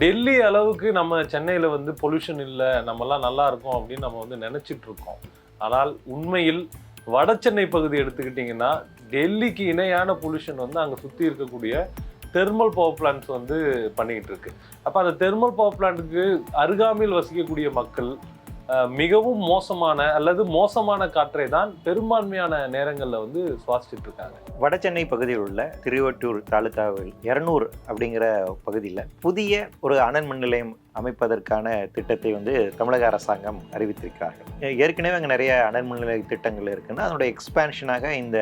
டெல்லி அளவுக்கு நம்ம சென்னையில் வந்து பொல்யூஷன் இல்லை நம்மலாம் நல்லா இருக்கோம் அப்படின்னு நம்ம வந்து நினச்சிட்டு இருக்கோம். ஆனால் உண்மையில் வட சென்னை பகுதி எடுத்துக்கிட்டிங்கன்னா டெல்லிக்கு இணையான பொல்யூஷன் வந்து அங்கே சுற்றி இருக்கக்கூடிய தெர்மல் பவர் பிளான்ட்ஸ் வந்து பண்ணிக்கிட்டு இருக்கு. அப்போ அந்த தெர்மல் பவர் பிளான்ட்டுக்கு அருகாமையில் வசிக்கக்கூடிய மக்கள் மிகவும் மோசமான அல்லது மோசமான காற்றை தான் பெரும்பான்மையான நேரங்களில் வந்து சுவாசிச்சுட்டு இருக்காங்க. வடசென்னை பகுதியில் உள்ள திருவட்டூர் தாலுகாவில் இரநூறு அப்படிங்கிற பகுதியில் புதிய ஒரு அனல் மின் நிலையம் அமைப்பதற்கான திட்டத்தை வந்து தமிழக அரசாங்கம் அறிவித்திருக்கிறார்கள். ஏற்கனவே அங்கே நிறைய அனல் திட்டங்கள் இருக்குன்னா அதனுடைய எக்ஸ்பேன்ஷனாக இந்த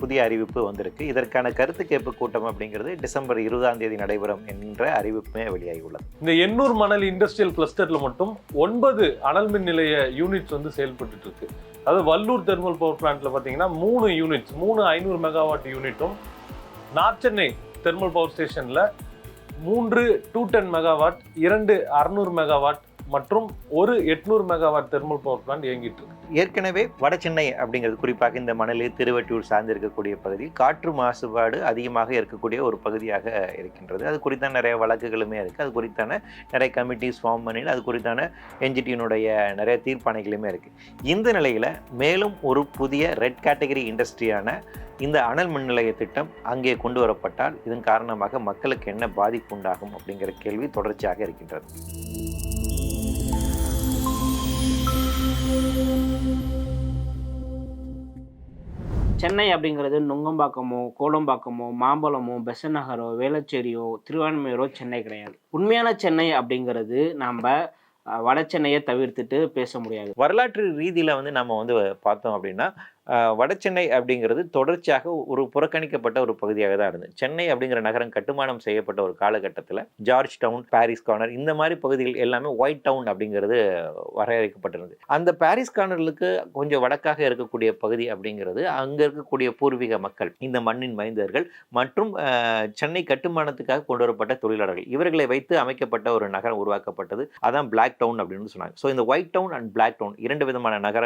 புதிய அறிவிப்பு வந்திருக்கு. இதற்கான கருத்து கேட்பு கூட்டம் அப்படிங்கிறது டிசம்பர் இருபதாம் தேதி நடைபெறும் என்ற அறிவிப்புமே வெளியாகியுள்ளது இந்த எண்ணூர் மணல் இண்டஸ்ட்ரியல் கிளஸ்டர்ல மட்டும் ஒன்பது அனல் மின் நிலைய யூனிட்ஸ் வந்து செயல்பட்டு இருக்கு. அதாவது வல்லூர் தெர்மல் பவர் பிளான்ட்ல பார்த்தீங்கன்னா மூணு யூனிட்ஸ் மூணு ஐநூறு மெகாவாட் யூனிட்டும் நார்த் சென்னை தெர்மல் பவர் ஸ்டேஷன்ல மூன்று டூ டென் மெகாவாட் இரண்டு அறுநூறு மெகாவாட் மற்றும் ஒரு எட்நூறு மெகாவாட் தெர்மல் பவர் பிளான்ட் இயங்கிட்டு இருக்கு. ஏற்கனவே வடசென்னை அப்படிங்கிறது குறிப்பாக இந்த மணலி திருவட்டியூர் சார்ந்து இருக்கக்கூடிய பகுதி காற்று மாசுபாடு அதிகமாக இருக்கக்கூடிய ஒரு பகுதியாக இருக்கின்றது. அது குறித்தான நிறைய வழக்குகளுமே இருக்குது அது குறித்தான நிறைய கமிட்டிஸ் ஃபார்ம் பண்ணி அது குறித்தான என்ஜிடியினுடைய நிறைய தீர்ப்பாணைகளுமே இருக்குது இந்த நிலையில் மேலும் ஒரு புதிய ரெட் கேட்டகரி இண்டஸ்ட்ரியான இந்த அனல் மின் நிலைய திட்டம் அங்கே கொண்டு வரப்பட்டால் இதன் காரணமாக மக்களுக்கு என்ன பாதிப்பு உண்டாகும் அப்படிங்கிற கேள்வி தொடர்ச்சியாக இருக்கின்றது. சென்னை அப்படிங்கிறது நுங்கம்பாக்கமோ கோலம்பாக்கமோ மாம்பழமோ பெசன் நகரோ வேளச்சேரியோ திருவான்மையூரோ சென்னை கிடையாது. உண்மையான சென்னை அப்படிங்கிறது நம்ம வட சென்னையை தவிர்த்துட்டு பேச முடியாது. வரலாற்று ரீதியில் வந்து நம்ம வந்து பார்த்தோம் அப்படின்னா வடசென்னை அப்படிங்கிறது தொடர்ச்சியாக ஒரு புறக்கணிக்கப்பட்ட ஒரு பகுதியாக தான் இருந்தது. சென்னை அப்படிங்கிற நகரம் கட்டுமானம் செய்யப்பட்ட ஒரு காலகட்டத்தில் ஜார்ஜ் டவுன் பாரிஸ் கார்னர் இந்த மாதிரி பகுதிகள் எல்லாமே ஒயிட் டவுன் அப்படிங்கிறது வரையறுக்கப்பட்டிருந்தது. அந்த பாரிஸ் கார்னர்களுக்கு கொஞ்சம் வடக்காக இருக்கக்கூடிய பகுதி அப்படிங்கிறது அங்கே இருக்கக்கூடிய பூர்வீக மக்கள் இந்த மண்ணின் மைந்தர்கள் மற்றும் சென்னை கட்டுமானத்துக்காக கொண்டு வரப்பட்ட தொழிலாளர்கள். இவர்களை வைத்து அமைக்கப்பட்ட ஒரு நகரம் உருவாக்கப்பட்டது. அதான் பிளாக் டவுன் அப்படின்னு சொன்னாங்க. ஸோ இந்த white town and black town இரண்டு விதமான நகர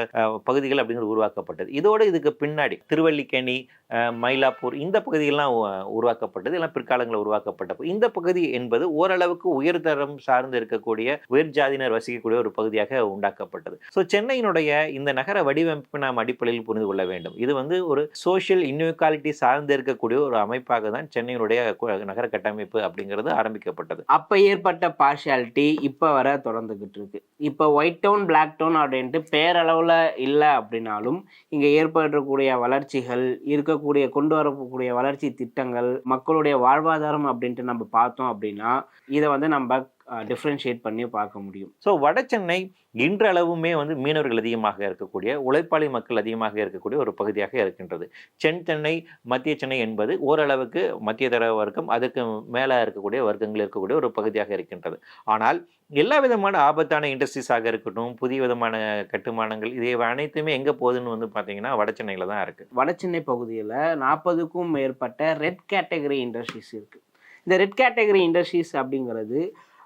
பகுதிகள் அப்படிங்கிறது உருவாக்கப்பட்டது. இதோடு இதுக்கு பின்னாடி திருவல்லிக்கேணி மயிலாப்பூர் இந்த பகுதிகள்லாம் உருவாக்கப்பட்டது. எல்லாம் பிற்காலங்களில் உருவாக்கப்பட்டது இந்த பகுதி என்பது ஓரளவுக்கு உயர்தரம் சார்ந்து இருக்கக்கூடிய உயர் ஜாதியினர் வசிக்கக்கூடிய ஒரு பகுதியாக உண்டாக்கப்பட்டது. ஸோ சென்னையினுடைய இந்த நகர வடிவமைப்பு நாம் அடிப்படையில் புரிந்து கொள்ள வேண்டும். இது வந்து ஒரு சோஷியல் இன்இக்வாலிட்டி சார்ந்து இருக்கக்கூடிய ஒரு அமைப்பாக தான் சென்னையினுடைய நகர கட்டமைப்பு அப்படிங்கிறது ஆரம்பிக்கப்பட்டது. அப்போ ஏற்பட்ட பார்ஷியாலிட்டி இப்போ வர தொடர்ந்துகிட்டு இருக்கு. இப்போ ஒயிட் டவுன் பிளாக் டவுன் அப்படின்ட்டு பேரளவில் இல்லை அப்படின்னாலும் இங்கே ஏற்படக்கூடிய வளர்ச்சிகள் இருக்கக்கூடிய கொண்டு வரக்கூடிய வளர்ச்சி திட்டங்கள் மக்களுடைய வாழ்வாதாரம் அப்படின்ட்டு நம்ம பார்த்தோம் அப்படின்னா இதை வந்து நம்ம டிஃப்ரென்ஷியேட் பண்ணி பார்க்க முடியும். ஸோ வட சென்னை இன்றளவுமே வந்து மீனவர்கள் அதிகமாக இருக்கக்கூடிய உழைப்பாளி மக்கள் அதிகமாக இருக்கக்கூடிய ஒரு பகுதியாக இருக்கின்றது. சென் சென்னை மத்திய சென்னை என்பது ஓரளவுக்கு மத்திய தர வர்க்கம் அதுக்கு மேலே இருக்கக்கூடிய வர்க்கங்கள் இருக்கக்கூடிய ஒரு பகுதியாக இருக்கின்றது. ஆனால் எல்லா விதமான ஆபத்தான இண்டஸ்ட்ரீஸாக இருக்கட்டும் புதிய விதமான கட்டுமானங்கள் இது அனைத்துமே எங்கே போகுதுன்னு வந்து பார்த்தீங்கன்னா வட சென்னையில் தான் இருக்குது வடசென்னை பகுதியில் நாற்பதுக்கும் மேற்பட்ட ரெட் கேட்டகரி இண்டஸ்ட்ரீஸ் இருக்குது இந்த ரெட் கேட்டகரி இண்டஸ்ட்ரீஸ் அப்படிங்கிறது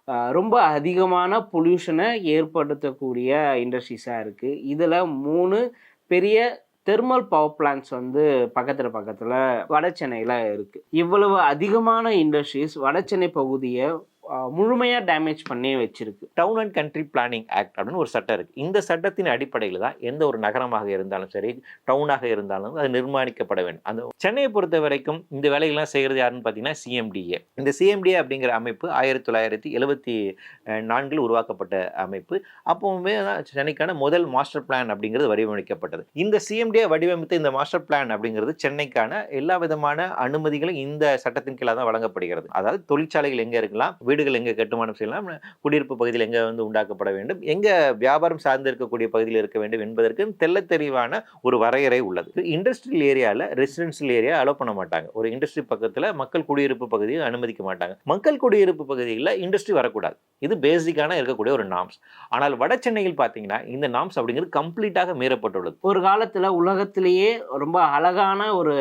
ரொம்ப அதிகமான பொல்யூஷனை ஏற்படுத்தக்கூடிய இண்டஸ்ட்ரீஸாக இருக்குது இதில் மூணு பெரிய தெர்மல் பவர் பிளான்ட்ஸ் வந்து பக்கத்தில் பக்கத்தில் வட சென்னையில் இருக்குது இவ்வளவு அதிகமான இண்டஸ்ட்ரீஸ் வட சென்னை பகுதியை முழுமையாக டேமேஜ் பண்ணி வச்சிருக்கு. Town and country planning act அப்படின்னு ஒரு சட்டம் இருக்குது இந்த சட்டத்தின் அடிப்படையில் தான் எந்த ஒரு நகரமாக இருந்தாலும் சரி டவுனாக இருந்தாலும் அது நிர்மாணிக்கப்பட வேண்டும். அந்த சென்னையை பொறுத்த வரைக்கும் இந்த வேலைகள்லாம் செய்கிறது யாருன்னு பார்த்தீங்கன்னா சிஎம்டிஏ இந்த சிஎம்டிஏ அப்படிங்கிற அமைப்பு ஆயிரத்தி தொள்ளாயிரத்தி எழுபத்தி நான்கில் உருவாக்கப்பட்ட அமைப்பு. அப்போவுமே தான் சென்னைக்கான முதல் மாஸ்டர் பிளான் அப்படிங்கிறது வடிவமைக்கப்பட்டது. இந்த சிஎம்டிஏ வடிவமைத்த இந்த மாஸ்டர் பிளான் அப்படிங்கிறது சென்னைக்கான எல்லா விதமான அனுமதிகளும் இந்த சட்டத்தின் கீழே தான் வழங்கப்படுகிறது. அதாவது தொழிற்சாலைகள் எங்கே இருக்கலாம் வீடுகள் எங்கே கட்டுமானம் செய்யலாம் குடியிருப்பு பகுதியில் எங்கே வந்து உண்டாக்கப்பட வேண்டும்? எங்கே வியாபாரம் சார்ந்து இருக்கக்கூடிய பகுதியில் இருக்க வேண்டும் என்பதற்கு தெல்ல தெளிவான ஒரு வரையறை உள்ளது. இண்டஸ்ட்ரியல் ஏரியாவில் ரெசிடென்சியல் ஏரியா அலோவ் பண்ண மாட்டாங்க. ஒரு இண்டஸ்ட்ரி பக்கத்தில் மக்கள் குடியிருப்பு பகுதியை அனுமதிக்க மாட்டாங்க. மக்கள் குடியிருப்பு பகுதியில் இண்டஸ்ட்ரி வரக்கூடாது. இது பேசிக்கான இருக்கக்கூடிய ஒரு நாம்ஸ் ஆனால் வட சென்னையில் பார்த்தீங்கன்னா இந்த நாம்ஸ் அப்படிங்கிறது கம்ப்ளீட்டாக மீறப்பட்டுள்ளது. ஒரு காலத்தில் உலகத்திலேயே ரொம்ப அழகான ஒரு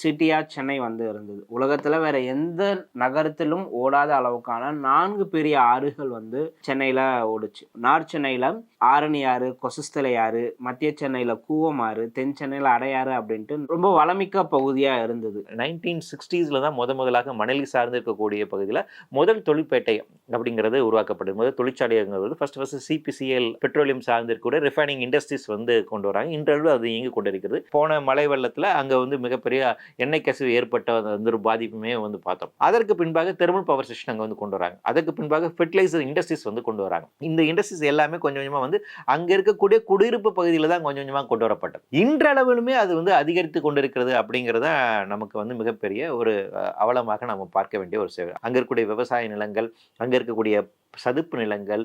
சிட்டியாக சென்னை வந்து இருந்தது. உலகத்தில் வேற எந்த நகரத்திலும் ஓடாத அளவுக்கான நான்கு பெரிய ஆறுகள் வந்து சென்னையில் ஓடுச்சு. நார்த் சென்னையில் ஆரணி ஆறு கொசஸ்தலை ஆறு மத்திய சென்னையில் கூவம் ஆறு தென் சென்னையில் அடையாறு அப்படின்ட்டு ரொம்ப வளமிக்க பகுதியாக இருந்தது. நைன்டீன் சிக்ஸ்டீஸில் தான் முத முதலாக மணலி சார்ந்து இருக்கக்கூடிய பகுதியில் முதல் தொழிற்பேட்டை அப்படிங்கிறது உருவாக்கப்படுது முதல் தொழிற்சாலைங்கிறது ஃபர்ஸ்ட் ஃபர்ஸ்ட் சிபிசிஎல் பெட்ரோலியம் சார்ந்து இருக்கக்கூடிய ரிஃபைனிங் இண்டஸ்ட்ரீஸ் வந்து கொண்டு வராங்க. இன்றளவு அது இயங்கி கொண்டு இருக்கிறது போன மழை வெள்ளத்தில் அங்கே வந்து மிகப்பெரிய எண்ணெய் கசிவு ஏற்பட்ட அந்த ஒரு பாதிப்புமே வந்து பார்த்தோம். அதற்கு பின்பாக தெர்மல் பவர் ஸ்டேஷன் அங்கே வந்து கொண்டு வராங்க. அதற்கு பின்பாக ஃபெர்டிலைசர் இண்டஸ்ட்ரீஸ் வந்து கொண்டு வராங்க. இந்த இண்டஸ்ட்ரீஸ் எல்லாமே கொஞ்சம் கொஞ்சமாக வந்து அங்கே இருக்கக்கூடிய குடியிருப்பு பகுதியில் தான் கொஞ்சம் கொஞ்சமாக கொண்டு வரப்பட்டது. இன்றளவிலுமே அது வந்து அதிகரித்து கொண்டிருக்கிறது அப்படிங்கிறத நமக்கு வந்து மிகப்பெரிய ஒரு அவலமாக நம்ம பார்க்க வேண்டிய ஒரு சேவை அங்கே இருக்கக்கூடிய விவசாய நிலங்கள் அங்கே இருக்கக்கூடிய சதுப்பு நிலங்கள்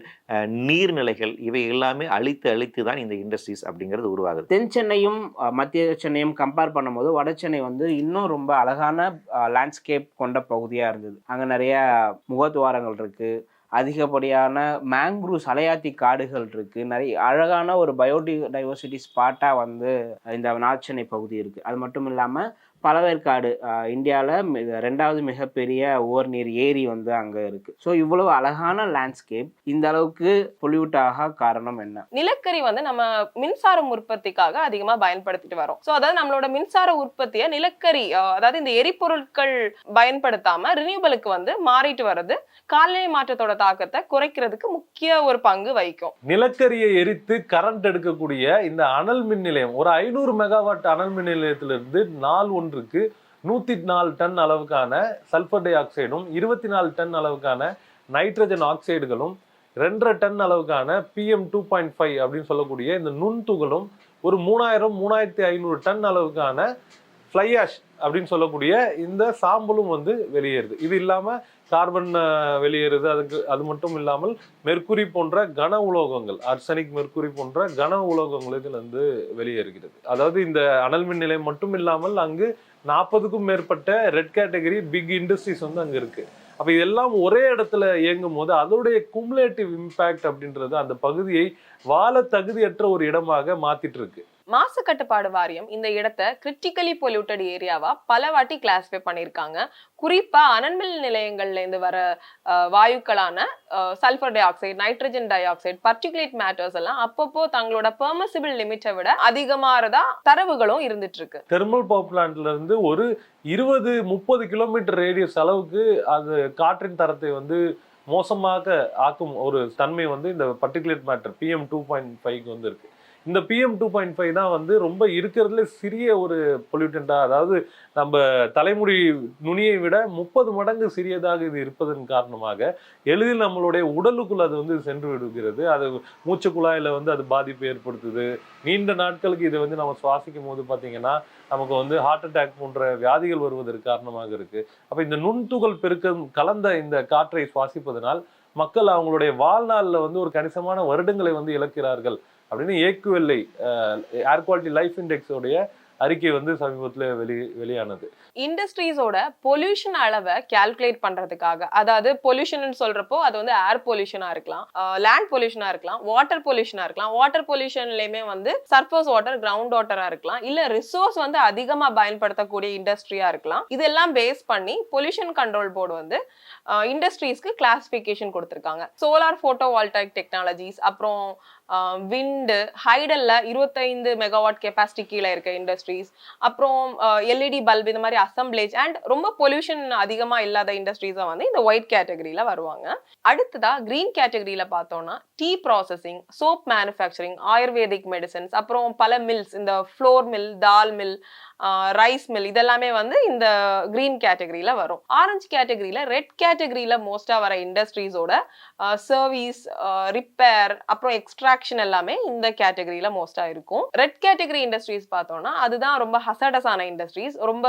நீர்நிலைகள் இவை எல்லாமே அழித்து அழித்து தான் இந்த இண்டஸ்ட்ரீஸ் அப்படிங்கிறது உருவாகுது. தென் சென்னையும் மத்திய சென்னையும் கம்பேர் பண்ணும்போது வட சென்னை வந்து இன்னும் ரொம்ப அழகான லேண்ட்ஸ்கேப் கொண்ட பகுதியாக இருந்தது. அங்கே நிறைய முகத்துவாரங்கள் இருக்குது அதிகப்படியான மேங்க்ரூவ்ஸ் அலையாத்தி காடுகள் இருக்குது நிறைய அழகான ஒரு பயோடி டைவர்சிட்டி ஸ்பாட்டாக வந்து இந்த நார்த் சென்னை பகுதி இருக்குது அது மட்டும் இல்லாமல் பழவேற்காடு இந்தியாவில் ரெண்டாவது மிகப்பெரிய ஓர்நீர் ஏரி வந்து அங்கே இருக்குது ஸோ இவ்வளவு அழகான லேண்ட்ஸ்கேப் இந்த அளவுக்கு பொல்யூட் ஆக காரணம் என்ன? நிலக்கரி வந்து நம்ம மின்சாரம் உற்பத்திக்காக அதிகமா பயன்படுத்திட்டு வரோம். சோ அதாவது நம்மளோட மின்சார உற்பத்தியை நிலக்கரி அதாவது இந்த எரிபொருட்கள் பயன்படுத்தாம ரினியூவலுக்கு வந்து மாறிட்டு வர்றது காலநிலை மாற்றத்தோட தாக்கத்தை குறைக்கிறதுக்கு முக்கிய ஒரு பங்கு வகிக்கும். நிலக்கரியை எரித்து கரண்ட் எடுக்கக்கூடிய இந்த அனல் மின் நிலையம் ஒரு ஐநூறு மெகாவாட் அனல் மின் நிலையத்திலிருந்து நாள் லிட்டருக்கு நூற்றி நாலு டன் அளவுக்கான சல்ஃபர் டை ஆக்சைடும் இருபத்தி நாலு டன் அளவுக்கான நைட்ரஜன் ஆக்சைடுகளும் ரெண்டரை டன் அளவுக்கான பிஎம் டூ பாயிண்ட் ஃபைவ் அப்படின்னு சொல்லக்கூடிய இந்த நுண்துகளும் ஒரு மூணாயிரம் மூணாயிரத்தி ஐநூறு டன் அளவுக்கான ஃப்ளை ஆஷ் அப்படின்னு சொல்லக்கூடிய இந்த சாம்பலும் வந்து வெளியேறுது. இது இல்லாமல் கார்பன் வெளியேறுது. அதுக்கு அது மட்டும் இல்லாமல் மெர்க்குரி போன்ற கன உலோகங்கள் அர்சனிக் மெர்க்குரி போன்ற கன உலோகங்கள் இதிலிருந்து வெளியேறுகிறது. அதாவது இந்த அனல் மின் நிலையம் மட்டும் இல்லாமல் அங்கு நாற்பதுக்கும் மேற்பட்ட ரெட் கேட்டகரி பிக் இண்டஸ்ட்ரீஸ் வந்து அங்கே இருக்குது அப்போ இதெல்லாம் ஒரே இடத்துல இயங்கும் போது அதோடைய குமுலேட்டிவ் இம்பேக்ட் அப்படின்றது அந்த பகுதியை வாழ தகுதியற்ற ஒரு இடமாக மாற்றிட்டு இருக்கு. மாசு கட்டுப்பாடு வாரியம் இந்த இடத்த கிரிட்டிக்கலி பொல்யூட்டட் ஏரியாவா பல வாட்டி கிளாஸிஃபை பண்ணியிருக்காங்க. குறிப்பா அனல்மின் நிலையங்கள்ல இருந்து வர வாயுக்களான sulphur dioxide nitrogen dioxide particulate matters எல்லாம் அப்பப்போ தங்களோட பெர்மசிபிள் லிமிட்டை விட அதிகமாறதா தரவுகளும் இருந்துட்டு இருக்கு. தெர்மல் பவர் பிளான்ட்ல இருந்து ஒரு இருபது முப்பது கிலோமீட்டர் ரேடியஸ் அளவுக்கு அது காற்றின் தரத்தை வந்து மோசமாக ஆக்கும் ஒரு தன்மை வந்து இந்த particulate matter PM two point ஃபைவ்க்கு வந்து இருக்கு இந்த பிஎம் டூ பாயிண்ட் ஃபைவ் தான் வந்து ரொம்ப இருக்கிறதுல சிறிய ஒரு பொல்யூட்டண்டாக அதாவது நம்ம தலைமுடி நுனியை விட முப்பது மடங்கு சிறியதாக இது இருப்பதன் காரணமாக எளிதில் நம்மளுடைய உடலுக்குள் அது வந்து சென்று விடுகிறது. அது மூச்சு குழாயில் வந்து அது பாதிப்பு ஏற்படுத்துது. நீண்ட நாட்களுக்கு இதை வந்து நம்ம சுவாசிக்கும் போது பார்த்தீங்கன்னா நமக்கு வந்து ஹார்ட் அட்டாக் போன்ற வியாதிகள் வருவதற்கு காரணமாக இருக்கு. அப்போ இந்த நுண்துகள் பெருக்கம் கலந்த இந்த காற்றை சுவாசிப்பதனால் மக்கள் அவங்களுடைய வாழ்நாளில் வந்து ஒரு கணிசமான வருடங்களை வந்து இழக்கிறார்கள். அப்படின்னு ஏக்குவெல்லை ஏர் குவாலிட்டி லைஃப் இண்டெக்ஸோடைய அறிக்கை வந்து சமீபத்தில் வெளி வெளியானது. இண்டஸ்ட்ரீஸோட பொல்யூஷன் அளவை கால்குலேட் பண்றதுக்காக அதாவது பொல்யூஷன் சொல்றப்போ அது வந்து ஏர் பொல்யூஷனா இருக்கலாம் லேண்ட் பொல்யூஷனா இருக்கலாம் வாட்டர் பொல்யூஷனா இருக்கலாம். வாட்டர் பொல்யூஷன்லயுமே வந்து சர்ஃபஸ் வாட்டர் கிரவுண்ட் வாட்டரா இருக்கலாம். இல்ல ரிசோர்ஸ் வந்து அதிகமா பயன்படுத்தக்கூடிய இண்டஸ்ட்ரியா இருக்கலாம். இதெல்லாம் பேஸ் பண்ணி பொல்யூஷன் கண்ட்ரோல் போர்டு வந்து இண்டஸ்ட்ரீஸ்க்கு கிளாசிபிகேஷன் கொடுத்துருக்காங்க. சோலார் போட்டோ வால்டாக் டெக்னாலஜிஸ் அப்புறம் விண்டு ஹைடல்ல இருபத்தைந்து மெகாவாட் கெப்பாசிட்டி கீழே இருக்க இண்டஸ்ட்ரீஸ் அப்புறம் எல்இடி பல்ப் இந்த மாதிரி அசம்பிளேஜ் அண்ட் ரொம்ப பொல்யூஷன் அதிகமாக இல்லாத இண்டஸ்ட்ரீஸாக வந்து இந்த ஒயிட் கேட்டகரியில் வருவாங்க. அடுத்ததா கிரீன் கேட்டகரியில் பார்த்தோம்னா tea processing soap manufacturing ayurvedic medicines அப்புறம் பல மில்ஸ் இந்த flour mill dal mill rice mill இதெல்லாமே வந்து இந்த கிரீன் கேட்டகரியில வரும். ஆரஞ்சு கேட்டகரியில ரெட் கேட்டகரியில மோஸ்டா வர இண்டஸ்ட்ரீஸோட சர்வீஸ் ரிப்பேர் அப்புறம் எக்ஸ்ட்ராக்ஷன் எல்லாமே இந்த கேட்டகரியில மோஸ்டா இருக்கும். ரெட் கேட்டகரி இண்டஸ்ட்ரீஸ் பார்த்தோம்னா அதுதான் ரொம்ப ஹசடஸான இண்டஸ்ட்ரீஸ் ரொம்ப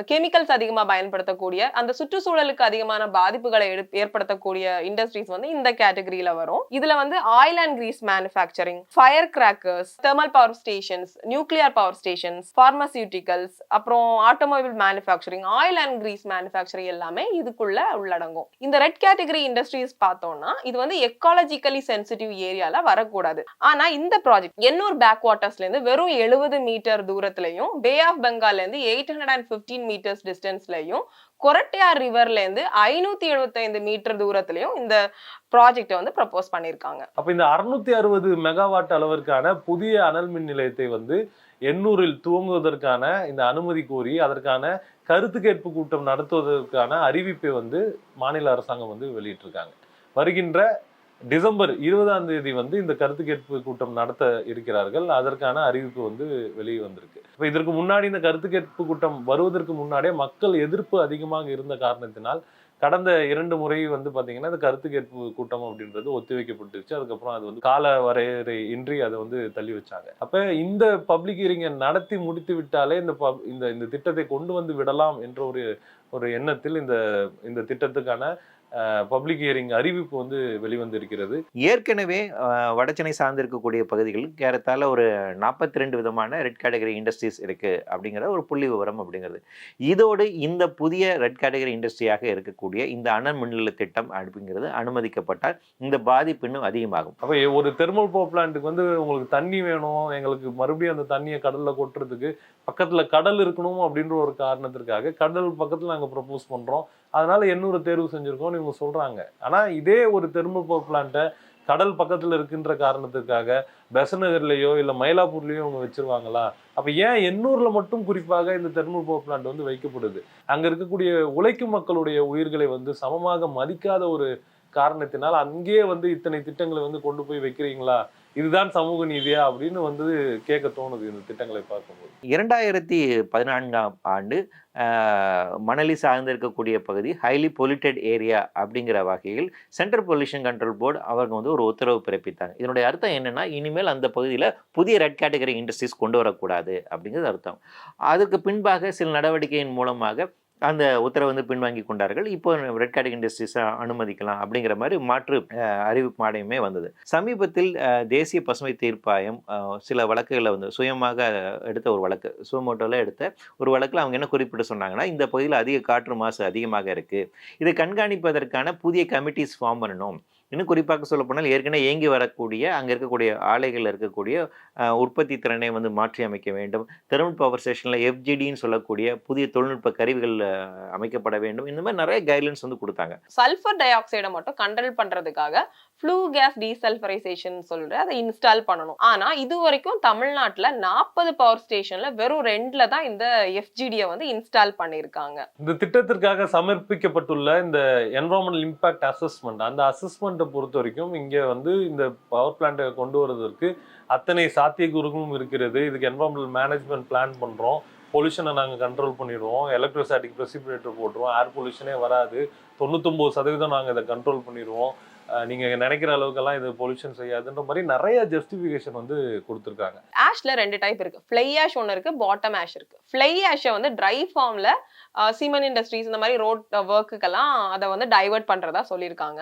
கெமிக்கல்ஸ் அதிகமாக பயன்படுத்தக்கூடிய அந்த சுற்றுச்சூழலுக்கு அதிகமான பாதிப்புகளை எடு- ஏற்படுத்தக்கூடிய இண்டஸ்ட்ரீஸ் வந்து இந்த கேட்டகரியில வரும். இதுல வந்து oil and grease manufacturing fire crackers thermal power stations nuclear power stations pharmaceuticals அப்புறம் automobile manufacturing oil and grease manufacturing எல்லாமே இதுக்குள்ள உள்ளடங்கும். இந்த ரெட் கேட்டகரி இண்டஸ்ட்ரீஸ் பார்த்தோம்னா இது வந்து எக்காலஜிக்கலி சென்சிட்டிவ் ஏரியால வரக்கூடாது. ஆனா இந்த ப்ராஜெக்ட் எண்ணூர் பேக் வாட்டர்ஸ்ல இருந்து வெறும் எழுபது மீட்டர் தூரத்திலையும் பே ஆஃப் பெங்கால்ல இருந்து eight hundred and fifteen metres டிஸ்டன்ஸ்லயும் கொரட்டையார் ரிவர்ல இருந்து ஐநூத்தி எழுபத்தைந்து மீட்டர் தூரத்திலயும் இந்த ப்ராஜெக்ட் வந்து ப்ரப்போஸ் பண்ணிருக்காங்க. அப்ப இந்த அறுநூத்தி அறுபது மெகாவாட் அளவிற்கான புதிய அனல் மின் நிலையத்தை வந்து எண்ணூரில் துவங்குவதற்கான இந்த அனுமதி கோரி அதற்கான கருத்து கேட்பு கூட்டம் நடத்துவதற்கான அறிவிப்பை வந்து மாநில அரசாங்கம் வந்து வெளியிட்டிருக்காங்க. வருகின்ற டிசம்பர் இருபதாம் தேதி வந்து இந்த கருத்து கேட்பு கூட்டம் நடத்த இருக்கிறார்கள். அதற்கான அறிவிப்பு வந்து வெளியே வந்திருக்கு. இப்போ இதற்கு முன்னாடி இந்த கருத்து கேட்பு கூட்டம் வருவதற்கு முன்னாடியே மக்கள் எதிர்ப்பு அதிகமாக இருந்த காரணத்தினால் கடந்த இரண்டு முறை வந்து பார்த்தீங்கன்னா அது கருத்து கேட்பு கூட்டம் அப்படின்றது ஒத்திவைக்கப்பட்டுருச்சு. அதுக்கப்புறம் அது வந்து கால வரையறை இன்றி அதை வந்து தள்ளி வச்சாங்க. அப்போ இந்த பப்ளிக் ஹியரிங்கை நடத்தி முடித்து விட்டாலே இந்த பப் இந்த இந்த திட்டத்தை கொண்டு வந்து விடலாம் என்ற ஒரு ஒரு எண்ணத்தில் இந்த இந்த திட்டத்துக்கான பப்ளிக் ஹியரிங் அறிவிப்பு வந்து வெளிவந்திருக்கிறது. ஏற்கனவே அஹ், வடசென்னை சார்ந்திருக்கக்கூடிய பகுதிகளில் ஏறத்தாழ ஒரு நாற்பத்தி ரெண்டு விதமான ரெட் கேட்டகரி இண்டஸ்ட்ரீஸ் இருக்கு அப்படிங்கிற ஒரு புள்ளி விவரம் அப்படிங்கிறது. இதோடு இந்த புதிய ரெட் கேட்டகரி இண்டஸ்ட்ரியாக இருக்கக்கூடிய இந்த அனல் மின்நிலைய திட்டம் அப்படிங்கிறது அனுமதிக்கப்பட்டால் இந்த பாதிப்பு இன்னும் அதிகமாகும். அப்ப ஒரு தெர்மல் பவர் பிளான்ட்டுக்கு வந்து உங்களுக்கு தண்ணி வேணும் எங்களுக்கு மறுபடியும் அந்த தண்ணியை கடல்ல கொட்டுறதுக்கு பக்கத்துல கடல் இருக்கணும் அப்படின்ற ஒரு காரணத்திற்காக கடல் பக்கத்துல நாங்க ப்ரப்போஸ் பண்றோம். அதனால எண்ணூறு தேர்வு செஞ்சிருக்கோம்னு இவங்க சொல்றாங்க. ஆனா இதே ஒரு தெர்மல் போர் பிளான்ட்டை கடல் பக்கத்துல இருக்கின்ற காரணத்துக்காக பெசநகர்லயோ இல்ல மயிலாப்பூர்லயோ அவங்க வச்சிருவாங்களா? அப்ப ஏன் எண்ணூர்ல மட்டும் குறிப்பாக இந்த தெர்மல் பவர் பிளான்ட் வந்து வைக்கப்படுது? அங்க இருக்கக்கூடிய உழைக்கும் மக்களுடைய உயிர்களை வந்து சமமாக மதிக்காத ஒரு காரணத்தினால் அங்கேயே வந்து இத்தனை திட்டங்களை வந்து கொண்டு போய் வைக்கிறீங்களா? இதுதான் சமூக நீதியா அப்படின்னு வந்து கேட்க தோணுது இந்த திட்டங்களை பார்க்கும்போது. இரண்டாயிரத்தி பதினான்காம் ஆண்டு மணலி சார்ந்து இருக்கக்கூடிய பகுதி ஹைலி பொல்யூட்டட் ஏரியா அப்படிங்கிற வகையில் சென்ட்ரல் பொல்யூஷன் கண்ட்ரோல் போர்டு அவங்க வந்து ஒரு உத்தரவு பிறப்பித்தாங்க. இதனுடைய அர்த்தம் என்னென்னா இனிமேல் அந்த பகுதியில் புதிய ரெட் கேட்டகரி இண்டஸ்ட்ரீஸ் கொண்டு வரக்கூடாது அப்படிங்கிறது அர்த்தம். அதுக்கு பின்பாக சில நடவடிக்கையின் மூலமாக அந்த உத்தரவு வந்து பின்வாங்கி கொண்டார்கள். இப்போ ரெட் கார்டு இண்டஸ்ட்ரீஸை அனுமதிக்கலாம் அப்படிங்கிற மாதிரி மாற்று அறிவிப்பு மாடையுமே வந்தது. சமீபத்தில் தேசிய பசுமை தீர்ப்பாயம் சில வழக்குகளை வந்து சுயமாக எடுத்த ஒரு வழக்கு சுமோட்டோவில் எடுத்த ஒரு வழக்கில் அவங்க என்ன குறிப்பிட்டு சொன்னாங்கன்னா இந்த பகுதியில் அதிக காற்று மாசு அதிகமாக இருக்குது இதை கண்காணிப்பதற்கான புதிய கமிட்டிஸ் ஃபார்ம் பண்ணணும். இன்னும் குறிப்பாக சொல்ல போனால் ஏற்கனவே இயங்கி வரக்கூடிய அங்கே இருக்கக்கூடிய ஆலைகளில் இருக்கக்கூடிய உற்பத்தி திறனை வந்து மாற்றி அமைக்க வேண்டும். தெர்மல் பவர் ஸ்டேஷனில் எஃப்ஜிடின்னு சொல்லக்கூடிய புதிய தொழில்நுட்ப கருவிகள் அமைக்கப்பட வேண்டும். இந்த மாதிரி நிறைய கைட்லைன்ஸ் வந்து கொடுத்தாங்க. சல்ஃபர் டை ஆக்சைடை மட்டும் கண்ட்ரோல் பண்ணுறதுக்காக ஃப்ளூ கேஸ் டீசல்ஃபரைசேஷன் சொல்ற அதை இன்ஸ்டால் பண்ணணும். ஆனா இது வரைக்கும் தமிழ்நாட்டுல நாற்பது பவர் ஸ்டேஷன்ல வெறும் ரெண்டுல தான் இந்த எஃப்ஜிடியை வந்து இன்ஸ்டால் பண்ணியிருக்காங்க இந்த திட்டத்திற்காக சமர்ப்பிக்கப்பட்டுள்ள இந்த என்வரான்மெண்டல் இம்பாக்ட் அசஸ்மெண்ட் அந்த அசஸ்மெண்ட்டை பொறுத்த வரைக்கும் இங்கே வந்து இந்த பவர் பிளான்ட்டை கொண்டு வருவதற்கு அத்தனை சாத்தியக்கூறுகளும் இருக்கிறது. இதுக்கு என்வரான்மெண்டல் மேனேஜ்மெண்ட் பிளான் பண்ணுறோம் பொல்யூஷனை நாங்கள் கண்ட்ரோல் பண்ணிடுவோம். எலக்ட்ரோஸ்டாட்டிக் ப்ரெசிபிரேட்டர் போட்டுருவோம். ஏர் பொல்யூஷனே வராது. தொண்ணூத்தொம்பது சதவீதம் நாங்கள் இதை கண்ட்ரோல் பண்ணிடுவோம். நீங்கள் நீங்க நினைக்கிற அளவுக்கெல்லாம் இது பொல்யூஷன் செய்யாதுன்ற மாதிரி நிறைய ஜஸ்டிஃபிகேஷன் வந்து கொடுத்துருக்காங்க. ஆஷ்ல ரெண்டு டைப் இருக்கு. ஃப்ளை ஆஷ் ஒன்று இருக்கு பாட்டம் ஆஷ் இருக்கு. ஃப்ளை ஆஷை வந்து ட்ரை ஃபார்ம்ல சிமெண்ட் இண்டஸ்ட்ரீஸ் இந்த மாதிரி ரோட் ஒர்க்குக்கெல்லாம் அதை வந்து டைவர்ட் பண்றதா சொல்லியிருக்காங்க.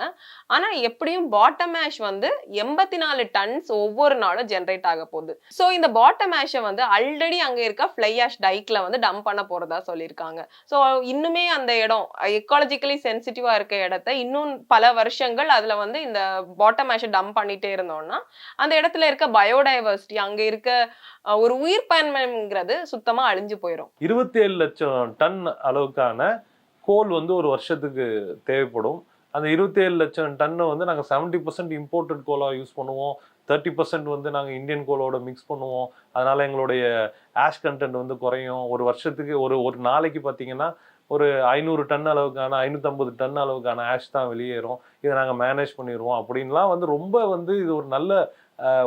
ஆனா எப்படியும் பாட்டம் ஆஷ் வந்து எண்பத்தி நாலு டன்ஸ் ஒவ்வொரு நாளும் ஜென்ரேட் ஆக போகுது. ஸோ இந்த பாட்டம் ஆஷை வந்து ஆல்ரெடி அங்கே இருக்க ஃப்ளை ஆஷ் டைக்ல வந்து டம்ப் பண்ண போறதா சொல்லியிருக்காங்க. ஸோ இன்னுமே அந்த இடம் எக்காலஜிக்கலி சென்சிட்டிவா இருக்க இடத்த இன்னும் பல வருஷங்கள் அதுல வந்து இந்த பாட்டம் ஆஷை டம்ப் பண்ணிட்டே இருந்தோம்னா அந்த இடத்துல இருக்க பயோடைவர்சிட்டி அங்க இருக்க ஒரு உயிர் பயன்மைங்கிறது சுத்தமா அழிஞ்சு போயிடும் இருபத்தி ஏழு லட்சம் டன் அளவுக்கான கோல் வந்து ஒரு வருஷத்துக்கு தேவைப்படும். அந்த இருபத்தி ஏழு லட்சம் டன்னை வந்து நாங்கள் செவன்ட்டி பர்சன்ட் இம்போர்ட்டட் கோலாக யூஸ் பண்ணுவோம். தேர்ட்டி பர்சன்ட் வந்து நாங்கள் இந்தியன் கோலோட மிக்ஸ் பண்ணுவோம். அதனால எங்களுடைய ஆஷ் கண்டென்ட் வந்து குறையும். ஒரு வருஷத்துக்கு ஒரு ஒரு நாளைக்கு பார்த்தீங்கன்னா ஒரு ஐநூறு டன் அளவுக்கான ஐநூற்றம்பது டன் அளவுக்கான ஆஷ் தான் வெளியேறும். இதை நாங்கள் மேனேஜ் பண்ணிடுவோம் அப்படின்லாம் வந்து ரொம்ப வந்து இது ஒரு நல்ல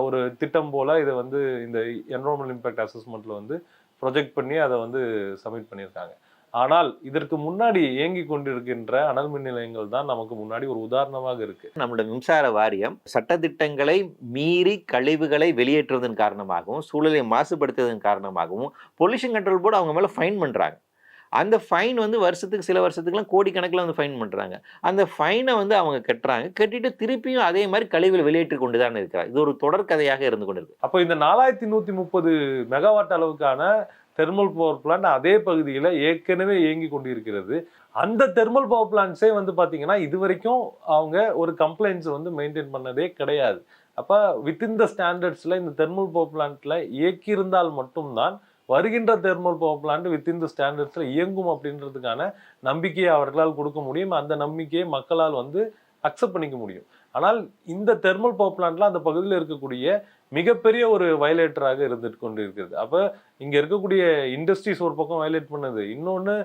ஒரு திட்டம் போல் இதை வந்து இந்த என்வரான்மெண்டல் இம்பேக்ட் அசஸ்மெண்ட்டில் வந்து ப்ரொஜெக்ட் பண்ணி அதை வந்து சப்மிட் பண்ணியிருக்காங்க. ஆனால் இதற்கு முன்னாடி இயங்கி கொண்டிருக்கின்ற அனல் மின் நிலையங்கள் தான் நமக்கு முன்னாடி ஒரு உதாரணமாக இருக்கு. நம்முடைய மின்சார வாரியம் சட்டத்திட்டங்களை மீறி கழிவுகளை வெளியேற்றுவதன் காரணமாகவும் சூழலை மாசுபடுத்துவதன் காரணமாகவும் பொல்யூஷன் கண்ட்ரோல் போர்டு அவங்க மேலே ஃபைன் பண்ணுறாங்க அந்த ஃபைன் வந்து வருஷத்துக்கு சில வருஷத்துக்குலாம் கோடிக்கணக்கில் வந்து ஃபைன் பண்ணுறாங்க அந்த ஃபைனை வந்து அவங்க கட்டுறாங்க. கட்டிட்டு திருப்பியும் அதே மாதிரி கழிவுகளை வெளியேற்றி கொண்டு தான் இருக்கிறாங்க. இது ஒரு தொடர்கதையாக இருந்து கொண்டு இருக்கு அப்போ இந்த நாலாயிரத்தி நூற்றி முப்பது மெகாவாட் அளவுக்கான தெர்மல் பவர் பிளான்ட் அதே பகுதியில் ஏற்கனவே இயங்கி கொண்டிருக்கிறது. அந்த தெர்மல் பவர் பிளான்ட்ஸே வந்து பார்த்தீங்கன்னா இது வரைக்கும் அவங்க ஒரு கம்ப்ளைண்ட்ஸ் வந்து மெயின்டைன் பண்ணதே கிடையாது. அப்போ வித்தின் த ஸ்டாண்டர்ட்ஸில் இந்த தெர்மல் பவர் பிளான்ட்டில் இயக்கியிருந்தால் மட்டும்தான் வருகின்ற thermal power plant within the ஸ்டாண்டர்ட்ஸில் இயங்கும் அப்படின்றதுக்கான நம்பிக்கையை அவர்களால் கொடுக்க முடியும். அந்த நம்பிக்கையை மக்களால் வந்து அக்செப்ட் பண்ணிக்க முடியும். ஆனால் இந்த தெர்மல் பவர் பிளான்ட்லாம் அந்த பகுதியில் இருக்கக்கூடிய மிகப்பெரிய ஒரு வயலேட்டராக இருந்துட்டு கொண்டு இருக்கிறது அப்போ இங்கே இருக்கக்கூடிய இண்டஸ்ட்ரீஸ் ஒரு பக்கம் வயலேட் பண்ணுது. இன்னொன்று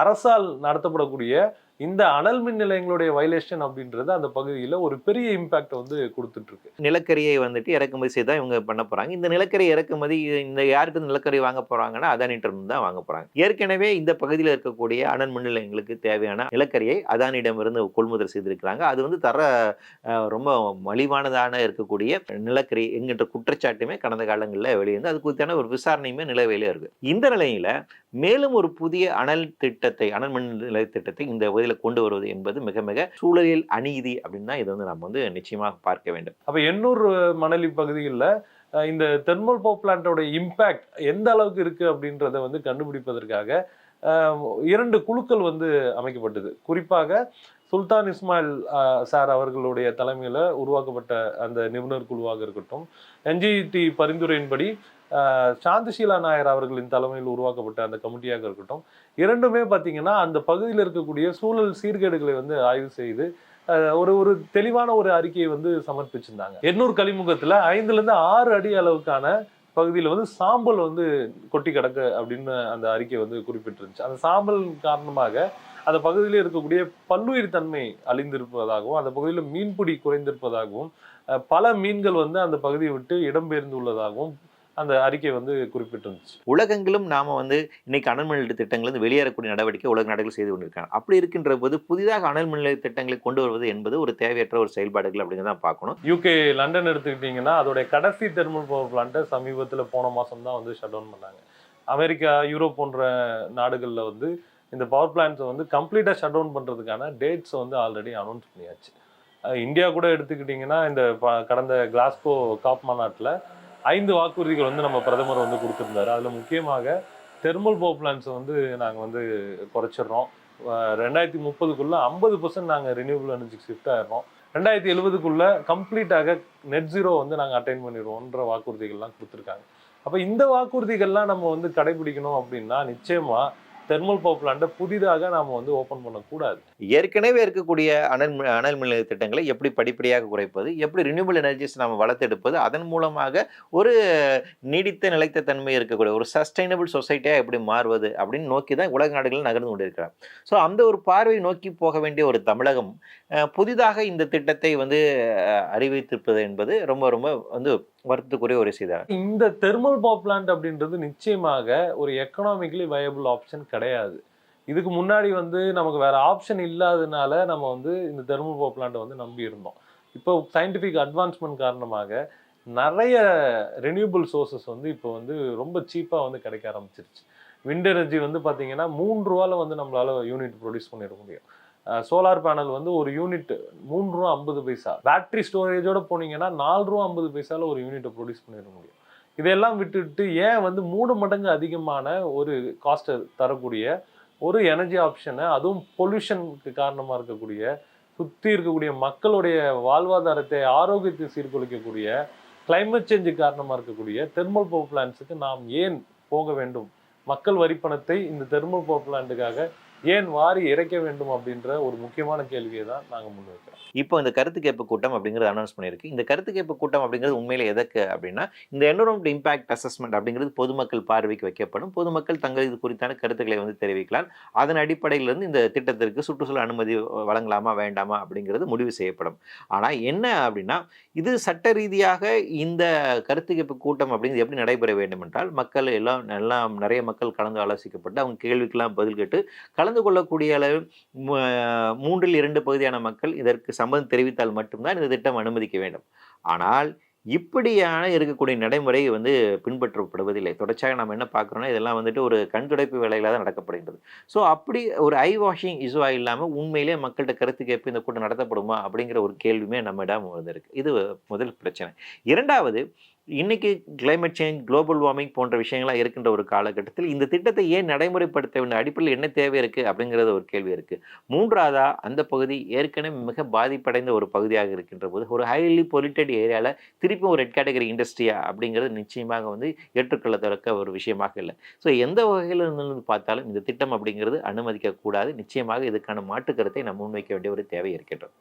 அரசால் நடத்தப்படக்கூடிய இந்த அனல் மின் நிலையங்களுடைய வயலேஷன் அப்படின்றது அந்த பகுதியில் ஒரு பெரிய இம்பாக்ட் வந்து கொடுத்துட்ருக்கு நிலக்கரியை வந்துட்டு இறக்குமதி செய்து தான் இவங்க பண்ண போகிறாங்க இந்த நிலக்கரி இறக்குமதி இந்த யாருக்கு நிலக்கரி வாங்க போகிறாங்கன்னா அதானிட்டிருந்து தான் வாங்க போகிறாங்க ஏற்கனவே இந்த பகுதியில் இருக்கக்கூடிய அனல் மின் நிலையங்களுக்கு தேவையான நிலக்கரியை அதானியிடமிருந்து கொள்முதல் செய்திருக்கிறாங்க. அது வந்து தர ரொம்ப மலிவானதான இருக்கக்கூடிய நிலக்கரி என்கின்ற குற்றச்சாட்டுமே கடந்த காலங்களில் வெளியிருந்து அது குறித்தான ஒரு விசாரணையுமே நிலவையிலே இருக்குது இந்த நிலையில் மேலும் ஒரு புதிய அனல் திட்டத்தை அனல் மின் நிலைய திட்டத்தை இந்த பகுதியில் கொண்டு வருவது என்பது மிக மிக சூழலில் அநீதி அப்படின்னு தான் இதை வந்து நம்ம வந்து நிச்சயமாக பார்க்க வேண்டும். அப்போ எண்ணூர் மணலி பகுதிகளில் இந்த தெர்மல் பவர் பிளான்ட்டோட இம்பேக்ட் எந்த அளவுக்கு இருக்குது அப்படின்றத வந்து கண்டுபிடிப்பதற்காக இரண்டு குழுக்கள் வந்து அமைக்கப்பட்டது. குறிப்பாக சுல்தான் இஸ்மாயில் சார் அவர்களுடைய தலைமையில் உருவாக்கப்பட்ட அந்த நிபுணர் குழுவாக இருக்கட்டும் என்ஜிடி பரிந்துரையின்படி சாந்திஷீலா நாயர் அவர்களின் தலைமையில் உருவாக்கப்பட்ட அந்த கமிட்டியாக இருக்கட்டும் இரண்டுமே பார்த்தீங்கன்னா அந்த பகுதியில் இருக்கக்கூடிய சூழல் சீர்கேடுகளை வந்து ஆய்வு செய்து ஒரு ஒரு தெளிவான ஒரு அறிக்கையை வந்து சமர்ப்பிச்சிருந்தாங்க. எண்ணூர் கலிமுகத்தில் ஐந்துலேருந்து ஆறு அடி அளவுக்கான பகுதியில் வந்து சாம்பல் வந்து கொட்டி கிடக்கு அப்படின்னு அந்த அறிக்கை வந்து குறிப்பிட்டிருந்துச்சு. அந்த சாம்பல் காரணமாக அந்த பகுதியில் இருக்கக்கூடிய பல்லுயிர் தன்மை அழிந்திருப்பதாகவும் அந்த பகுதியில் மீன்பிடி குறைந்திருப்பதாகவும் பல மீன்கள் வந்து அந்த பகுதியை விட்டு இடம்பெயர்ந்துள்ளதாகவும் அந்த அறிக்கை வந்து குறிப்பிட்டிருந்துச்சு. உலகெங்கிலும் நாம வந்து இன்னைக்கு அனல் மின் நிலைய திட்டங்கள் வந்து வெளியேறக்கூடிய நடவடிக்கை உலக நாடுகள் செய்து கொண்டிருக்காங்க. அப்படி இருக்கின்ற போது புதிதாக அனல் மின் நிலைய திட்டங்களை கொண்டு வருவது என்பது ஒரு தேவையற்ற ஒரு செயல்பாடுகள் அப்படிங்கிறத பார்க்கணும். யூகே லண்டன் எடுத்துக்கிட்டிங்கன்னா அதோடைய கடைசி தெர்மல் பவர் பிளான்ட்டை சமீபத்தில் போன மாதம் தான் வந்து ஷட் டவுன் பண்ணாங்க. அமெரிக்கா யூரோப் போன்ற நாடுகளில் வந்து இந்த பவர் பிளான்ட்ஸை வந்து கம்ப்ளீட்டாக ஷட் டவுன் பண்ணுறதுக்கான டேட்ஸை வந்து ஆல்ரெடி அனௌன்ஸ் பண்ணியாச்சு. இந்தியா கூட எடுத்துக்கிட்டிங்கன்னா இந்த கடந்த கிளாஸ்கோ காப் மாநாட்டில் ஐந்து வாக்குறுதிகள் வந்து நம்ம பிரதமர் வந்து கொடுத்துருந்தாரு. அதில் முக்கியமாக தெர்மல் பவர் பிளான்ஸை வந்து நாங்கள் வந்து குறைச்சிடுறோம். ரெண்டாயிரத்தி முப்பதுக்குள்ளே ஐம்பது பர்சன்ட் நாங்கள் ரினியூவபிள் எனர்ஜிக்கு ஷிஃப்ட் ஆகிடுறோம் ரெண்டாயிரத்தி எழுபதுக்குள்ளே கம்ப்ளீட்டாக நெட் ஜீரோ வந்து நாங்கள் அட்டைன் பண்ணிடுவோன்ற வாக்குறுதிகள்லாம் கொடுத்துருக்காங்க. அப்போ இந்த வாக்குறுதிகள்லாம் நம்ம வந்து கடைபிடிக்கணும் அப்படின்னா நிச்சயமாக தெர்மல் பவர் பிளான்ட்டை புதிதாக நாம வந்து ஓப்பன் பண்ணக்கூடாது. ஏற்கனவே இருக்கக்கூடிய அனல் அனல் மின் நிலைய திட்டங்களை எப்படி படிப்படியாக குறைப்பது எப்படி ரினியூபிள் எனர்ஜிஸ் நம்ம வளர்த்தெடுப்பது அதன் மூலமாக ஒரு நீடித்த நிலைத்த தன்மை இருக்கக்கூடிய ஒரு சஸ்டைனபிள் சொசைட்டியாக எப்படி மாறுவது அப்படின்னு நோக்கி தான் உலக நாடுகள் நகர்ந்து கொண்டிருக்கிறார் ஸோ அந்த ஒரு பார்வை நோக்கி போக வேண்டிய ஒரு தமிழகம் புதிதாக இந்த திட்டத்தை வந்து அறிவித்திருப்பது என்பது ரொம்ப ரொம்ப வந்து வருத்தத்துக்குரிய ஒரு செய்தி இந்த தெர்மல் பவர் பிளான்ட் அப்படின்றது நிச்சயமாக ஒரு எக்கனாமிக்கலி வயபிள் ஆப்ஷன் கிடையாது. இதுக்கு முன்னாடி வந்து நமக்கு வேற ஆப்ஷன் இல்லாதனால நம்ம வந்து இந்த தெர்மல் பவர் பிளான்ட்டை வந்து நம்பி இருந்தோம். இப்போ சயின்டிஃபிக் அட்வான்ஸ்மெண்ட் காரணமாக நிறைய ரெனியூபிள் சோர்சஸ் வந்து இப்போ வந்து ரொம்ப சீப்பாக வந்து கிடைக்க ஆரம்பிச்சிருச்சு. விண்ட் எனர்ஜி வந்து பார்த்தீங்கன்னா மூன்று ரூபாவில் வந்து நம்மளால் யூனிட் ப்ரொடியூஸ் பண்ணிட முடியும். சோலார் பேனல் வந்து ஒரு யூனிட் மூணு ரூபா ஐம்பது பைசா. பேட்டரி ஸ்டோரேஜோட போனீங்கன்னா நாலு ரூபா ஐம்பது பைசால ஒரு யூனிட்டை ப்ரொடியூஸ் பண்ணிட முடியும். இதெல்லாம் விட்டுட்டு ஏன் வந்து மூணு மடங்கு அதிகமான ஒரு காஸ்ட்டை தரக்கூடிய ஒரு எனர்ஜி ஆப்ஷனை அதுவும் பொல்யூஷனுக்கு காரணமாக இருக்கக்கூடிய சுற்றி இருக்கக்கூடிய மக்களுடைய வாழ்வாதாரத்தை ஆரோக்கியத்தை சீர்குலைக்கக்கூடிய கிளைமேட் சேஞ்சு காரணமாக இருக்கக்கூடிய தெர்மல் பவர் பிளான்ஸுக்கு நாம் ஏன் போக வேண்டும்? மக்கள் வரிப்பணத்தை இந்த தெர்மல் பவர் பிளான்ட்டுக்காக ஏன் வாரி இறைக்க வேண்டும் அப்படின்ற ஒரு முக்கியமான கேள்வியை தான் நாங்கள் முன்வைக்கிறோம். இப்போ இந்த கருத்து கேட்பு கூட்டம் அப்படிங்கிறது அனௌன்ஸ் பண்ணியிருக்கு. இந்த கருத்து கேட்பு கூட்டம் அப்படிங்கிறது உண்மையில் எதற்கு அப்படின்னா இந்த என்வரன்மெண்ட் இம்பாக்ட் அசஸ்மெண்ட் அப்படிங்கிறது பொதுமக்கள் பார்வைக்கு வைக்கப்படும். பொதுமக்கள் தங்கள் இது குறித்தான கருத்துக்களை வந்து தெரிவிக்கலாம். அதன் அடிப்படையிலிருந்து இந்த திட்டத்திற்கு சுற்றுச்சூழல் அனுமதி வழங்கலாமா வேண்டாமா அப்படிங்கிறது முடிவு செய்யப்படும். ஆனால் என்ன அப்படின்னா இது சட்ட ரீதியாக இந்த கருத்து கேட்பு கூட்டம் அப்படிங்கிறது எப்படி நடைபெற வேண்டும் என்றால் மக்கள் எல்லாம் எல்லாம் நிறைய மக்கள் கலந்து ஆலோசிக்கப்பட்டு அவங்க கேள்விக்கெல்லாம் பதில் கேட்டு கலந்து கொள்ளக்கூடிய அளவு மூன்றில் இரண்டு பகுதியான மக்கள் இதற்கு சம்மதம் தெரிவித்தால் மட்டும்தான் இந்த திட்டம் அனுமதிக்க வேண்டும். ஆனால் இப்படியான இருக்கக்கூடிய நடைமுறை வந்து பின்பற்றப்படுவதில்லை. தொடர்ச்சியாக நம்ம என்ன பார்க்குறோம்னா இதெல்லாம் வந்துட்டு ஒரு கண் துடைப்பு வேலைகளாக தான் நடக்கப்படுகின்றது. ஸோ அப்படி ஒரு ஐ வாஷிங் இஷ்யூவாக இல்லாமல் உண்மையிலேயே மக்கள்கிட்ட கருத்து கேட்பு இந்த கூட்டம் நடத்தப்படுமா அப்படிங்கிற ஒரு கேள்வியுமே நம்மிடம் வந்திருக்கு. இது முதல் பிரச்சனை. இரண்டாவது இன்றைக்கி கிளைமேட் சேஞ்ச் குளோபல் வார்மிங் போன்ற விஷயங்கள்லாம் இருக்கின்ற ஒரு காலகட்டத்தில் இந்த திட்டத்தை ஏன் நடைமுறைப்படுத்த வேண்டிய அடிப்படையில் என்ன தேவை இருக்குது அப்படிங்கிறது ஒரு கேள்வி இருக்குது மூன்றாவதாக அந்த பகுதி ஏற்கனவே மிக பாதிப்படைந்த ஒரு பகுதியாக இருக்கின்ற போது ஒரு ஹைலி பொலிட்டட் ஏரியாவில் திருப்பி ஒரு ரெட் கேட்டகரி இண்டஸ்ட்ரியா அப்படிங்கிறது நிச்சயமாக வந்து ஏற்றுக்கொள்ளத்தக்க ஒரு விஷயமாக இல்லை. ஸோ எந்த வகையில் இருந்து பார்த்தாலும் இந்த திட்டம் அப்படிங்கிறது அனுமதிக்கக்கூடாது. நிச்சயமாக இதுக்கான மாற்றுக்கருத்தை நம்ம முன்வைக்க வேண்டிய ஒரு தேவை இருக்கின்றது.